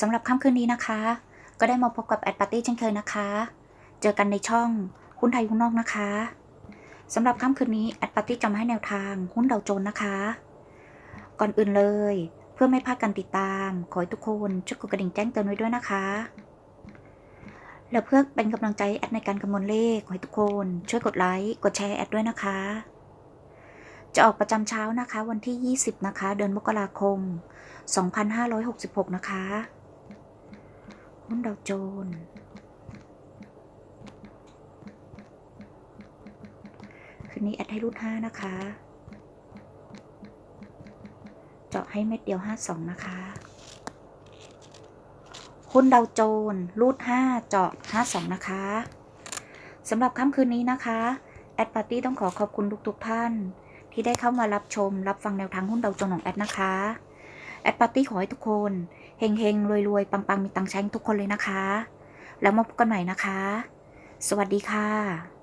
สำหรับค่ำคืนนี้นะคะ ก็ได้มาพบกับแอดปาร์ตี้เช่นเคยนะคะ เจอกันในช่องหุ้นไทยหุ้นนอกนะคะสำหรับค่ำคืนนี้แอดปาร์ตี้จะมาให้แนวทางหุ้นดาวโจนส์นะคะ ก่อนอื่นเลย เพื่อไม่พลาดการติดตาม ขอให้ทุกคนช่วยกดกระดิ่งแจ้งเตือนไว้ด้วยนะคะแล้วเพื่อเป็นกำลังใจแอดในการคำนวณเลขขอให้ทุกคนช่วยกดไลค์กดแชร์แอดด้วยนะคะ จะออกประจำเช้านะคะ วันที่ 20 นะคะ เดือนมกราคม 2566 นะคะ หุ้นดาวโจนส์คืนนี้แอดให้รูด5นะคะ เจาะให้เม็ดเดียว 52 นะคะ หุ้นดาวโจนส์รูด5เจาะ 52 นะคะสำหรับค่ำคืนนี้นะคะ แอดปาร์ตี้ต้องขอขอบคุณทุกๆท่าน ที่ได้เข้ามารับชม รับฟังแนวทางหุ้นดาวโจนส์ของแอดนะคะ แอดปาร์ตี้ขอให้ทุกคนเฮงเฮงรวยรวยปังปังมีตังค์ใช้ทุกคนเลยนะคะ แล้วมาพบกันใหม่นะคะ สวัสดีค่ะ